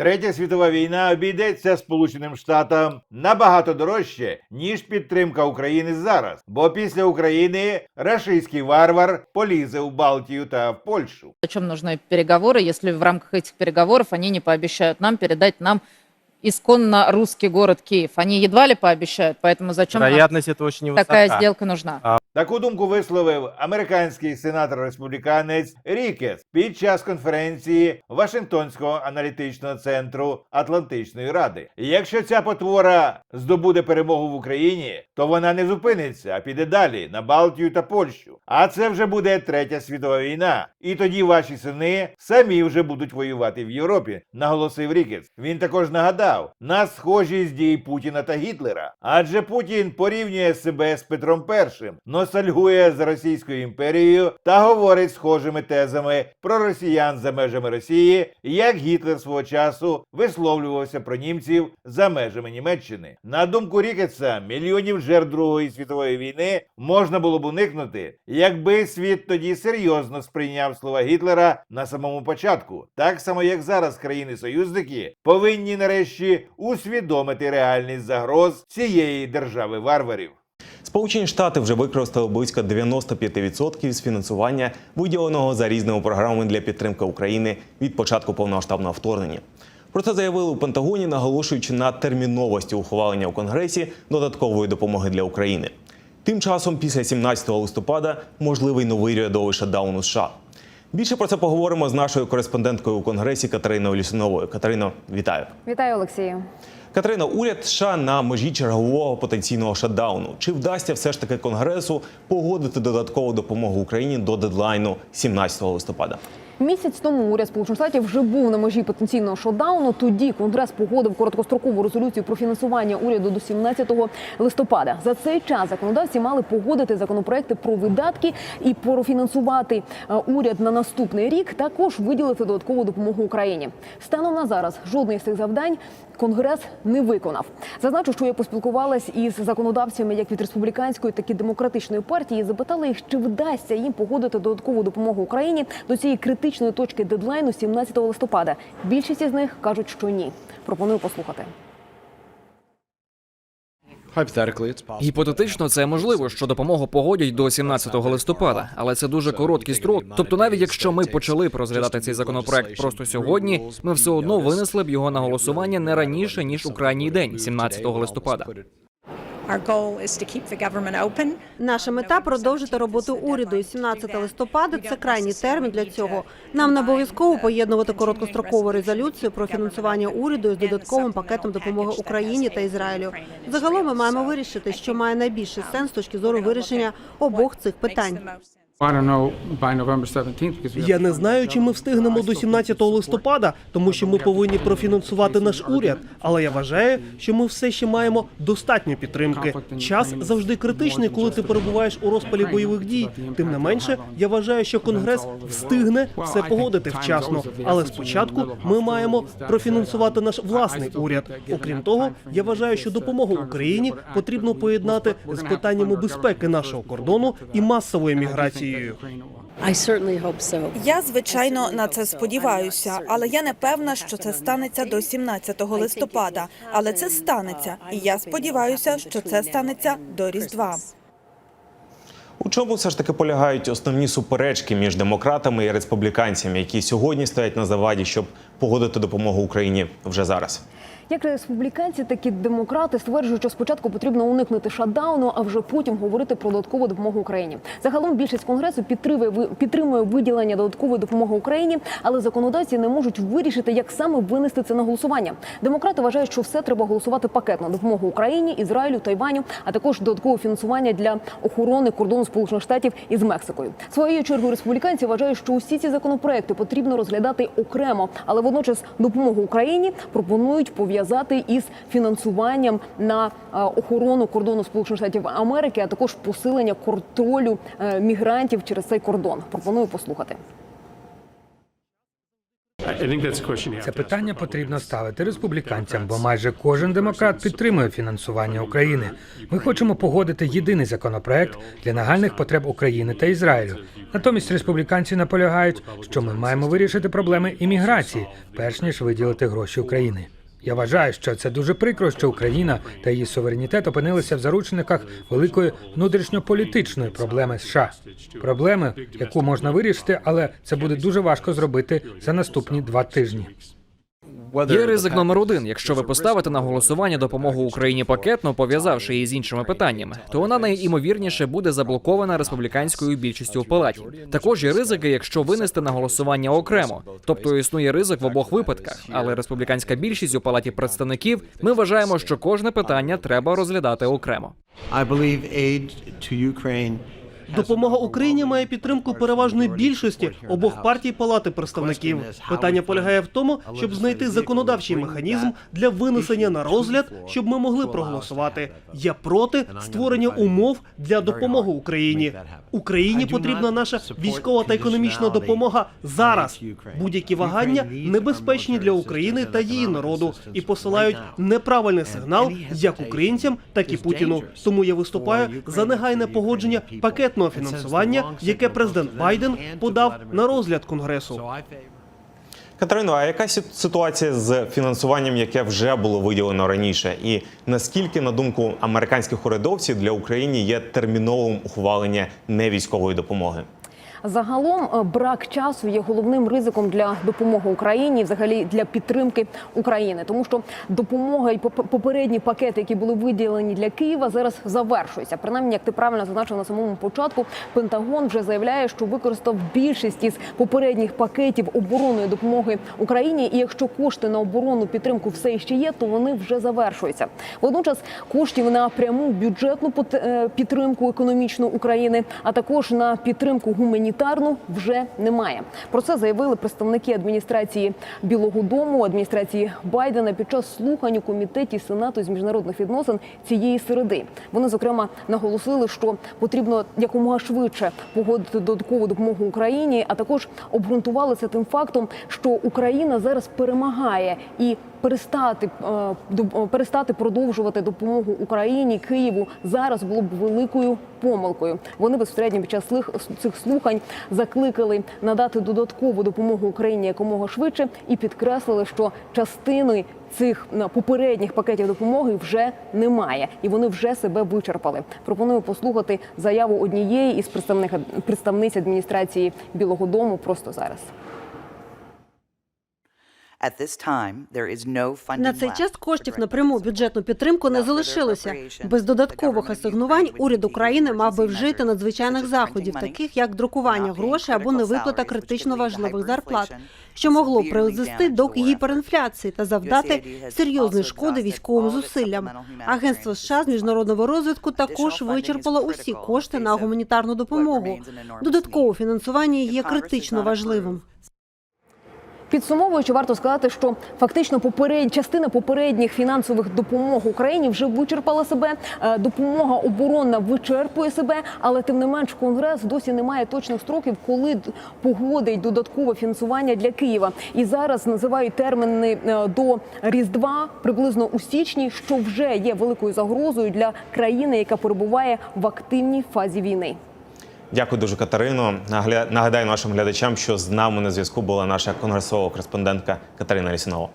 Третя світова війна обійдеться Сполученим Штатам набагато дорожче, ніж підтримка України зараз. Бо після України рашистський варвар полізе у Балтію та в Польщу. Зачем нужны переговоры, если в рамках этих переговоров они не пообещают нам передать нам исконно русский город Киев? Они едва ли пообещают, поэтому зачем нам Вероятность это очень невысока. такая сделка нужна? Таку думку висловив американський сенатор-республіканець Рікес під час конференції Вашингтонського аналітичного центру Атлантичної Ради. Якщо ця потвора здобуде перемогу в Україні, то вона не зупиниться, а піде далі на Балтію та Польщу. А це вже буде третя світова війна. І тоді ваші сини самі вже будуть воювати в Європі, наголосив Рікес. Він також нагадав на схожість дій Путіна та Гітлера. Адже Путін порівнює себе з Петром І, ностальгує за Російською імперією та говорить схожими тезами про росіян за межами Росії, як Гітлер свого часу висловлювався про німців за межами Німеччини. На думку Рікетса, мільйонів жертв Другої світової війни можна було б уникнути, якби світ тоді серйозно сприйняв слова Гітлера на самому початку, так само як зараз країни-союзники повинні нарешті усвідомити реальність загроз цієї держави варварів. Сполучені Штати вже використали близько 95% з фінансування, виділеного за різними програмами для підтримки України від початку повномасштабного вторгнення. Про це заявили у Пентагоні, наголошуючи на терміновості ухвалення у Конгресі додаткової допомоги для України. Тим часом, після 17 листопада, можливий новий рядовий шатдаун у США. Більше про це поговоримо з нашою кореспонденткою у Конгресі Катериною Лісуновою. Катерино, вітаю. Вітаю, Олексію. Катерина, уряд США на межі чергового потенційного шатдауну. Чи вдасться все ж таки Конгресу погодити додаткову допомогу Україні до дедлайну 17 листопада? Місяць тому уряд Сполучених Штатів вже був на межі потенційного шотдауну. Тоді Конгрес погодив короткострокову резолюцію про фінансування уряду до 17 листопада. За цей час законодавці мали погодити законопроекти про видатки і профінансувати е, уряд на наступний рік. Також виділити додаткову допомогу Україні. Станом на зараз жодний з цих завдань Конгрес не виконав. Зазначу, що я поспілкувалась із законодавцями як від республіканської, так і демократичної партії. Запитала їх, чи вдасться їм погодити додаткову допомогу Україні до цієї критичної точки дедлайну 17 листопада. Більшість із них кажуть, що ні. Пропоную послухати. Гіпотетично це можливо, що допомогу погодять до 17 листопада, але це дуже короткий строк. Тобто, навіть якщо ми почали б розглядати цей законопроект просто сьогодні, ми все одно винесли б його на голосування не раніше ніж у крайній день, 17 листопада. Наша мета продовжити роботу уряду. І 17 листопада це крайній термін для цього. Нам не обов'язково поєднувати короткострокову резолюцію про фінансування уряду з додатковим пакетом допомоги Україні та Ізраїлю. Загалом ми маємо вирішити, що має найбільший сенс з точки зору вирішення обох цих питань. Я не знаю, чи ми встигнемо до 17 листопада, тому що ми повинні профінансувати наш уряд. Але я вважаю, що ми все ще маємо достатньо підтримки. Час завжди критичний, коли ти перебуваєш у розпалі бойових дій. Тим не менше, я вважаю, що конгрес встигне все погодити вчасно. Але спочатку ми маємо профінансувати наш власний уряд. Окрім того, я вважаю, що допомогу Україні потрібно поєднати з питаннями безпеки нашого кордону і масовою міграцією. Я звичайно на це сподіваюся, але я не певна, що це станеться до 17 листопада. Але це станеться, і я сподіваюся, що це станеться до Різдва. У чому все ж таки полягають основні суперечки між демократами і республіканцями, які сьогодні стоять на заваді, щоб погодити допомогу Україні вже зараз? Як республіканці, так і демократи стверджують, що спочатку потрібно уникнути шатдауну, а вже потім говорити про додаткову допомогу Україні. Загалом більшість конгресу підтримує підтримує виділення додаткової допомоги Україні, але законодавці не можуть вирішити, як саме винести це на голосування. Демократи вважають, що все треба голосувати пакетно допомогу Україні, Ізраїлю, Тайваню, а також додаткове фінансування для охорони кордону Сполучених Штатів із Мексикою. Своєю чергою республіканці вважають, що усі ці законопроекти потрібно розглядати окремо, але водночас допомогу Україні пропонують пов'язати із фінансуванням на е, охорону кордону Сполучених Штатів Америки, а також посилення контролю е, мігрантів через цей кордон. Пропоную послухати. Це питання потрібно ставити республіканцям, бо майже кожен демократ підтримує фінансування України. Ми хочемо погодити єдиний законопроект для нагальних потреб України та Ізраїлю. Натомість республіканці наполягають, що ми маємо вирішити проблеми імміграції, перш ніж виділити гроші Україні. Я вважаю, що це дуже прикро, що Україна та її суверенітет опинилися в заручниках великої внутрішньополітичної проблеми США. Проблеми, яку можна вирішити, але це буде дуже важко зробити за наступні два тижні. Є ризик номер один. Якщо ви поставите на голосування допомогу Україні пакетно, пов'язавши її з іншими питаннями, то вона найімовірніше буде заблокована республіканською більшістю у палаті. Також є ризики, якщо винести на голосування окремо, тобто існує ризик в обох випадках. Але республіканська більшість у палаті представників ми вважаємо, що кожне питання треба розглядати окремо. I believe aid to Ukraine Допомога Україні має підтримку переважної більшості обох партій Палати представників. Питання полягає в тому, щоб знайти законодавчий механізм для винесення на розгляд, щоб ми могли проголосувати. Я проти створення умов для допомоги Україні. Україні потрібна наша військова та економічна допомога зараз. Будь-які вагання небезпечні для України та її народу і посилають неправильний сигнал як українцям, так і Путіну. Тому я виступаю за негайне погодження пакетного фінансування, яке президент Байден подав на розгляд конгресу. Катерино, а яка ситуація з фінансуванням, яке вже було виділено раніше? І наскільки, на думку американських урядовців, для України є терміновим ухвалення невійськової допомоги? Загалом е, брак часу є головним ризиком для допомоги Україні, взагалі для підтримки України, тому що допомога і поп- попередні пакети, які були виділені для Києва, зараз завершуються. Принаймні, як ти правильно зазначив на самому початку, Пентагон вже заявляє, що використав більшість із попередніх пакетів оборонної допомоги Україні. І якщо кошти на оборонну підтримку все ще є, то вони вже завершуються. Водночас коштів на пряму бюджетну е, підтримку економічну України, а також на підтримку гуманітарну вже немає. Про це заявили представники адміністрації Білого Дому, адміністрації Байдена під час слухань у комітеті Сенату з міжнародних відносин цієї середи. Вони зокрема наголосили, що потрібно якомога швидше погодити додаткову допомогу Україні, а також обґрунтували це тим фактом, що Україна зараз перемагає і перестати е, до- перестати продовжувати допомогу Україні Києву зараз було б великою помилкою. Вони безпосередньо під час цих слухань закликали надати додаткову допомогу Україні якомога швидше і підкреслили, що частини цих на, попередніх пакетів допомоги вже немає, і вони вже себе вичерпали. Пропоную послухати заяву однієї із представниць адміністрації Білого Дому просто зараз. На цей час коштів на пряму бюджетну підтримку не залишилося. Без додаткових асигнувань уряд України мав би вжити надзвичайних заходів, таких як друкування грошей або невиплата критично важливих зарплат, що могло призвести до гіперінфляції та завдати серйозної шкоди військовим зусиллям. Агентство США з міжнародного розвитку також вичерпало усі кошти на гуманітарну допомогу. Додаткове фінансування є критично важливим. Підсумовуючи, варто сказати, що фактично поперед... частина попередніх фінансових допомог Україні вже вичерпала себе. Е, Допомога оборонна вичерпує себе, але тим не менш Конгрес досі не має точних строків, коли погодить додаткове фінансування для Києва. І зараз називають терміни е, до Різдва приблизно у січні, що вже є великою загрозою для країни, яка перебуває в активній фазі війни. Дякую дуже, Катерино. Нагадаю нашим глядачам, що з нами на зв'язку була наша конгресова кореспондентка Катерина Лісінова.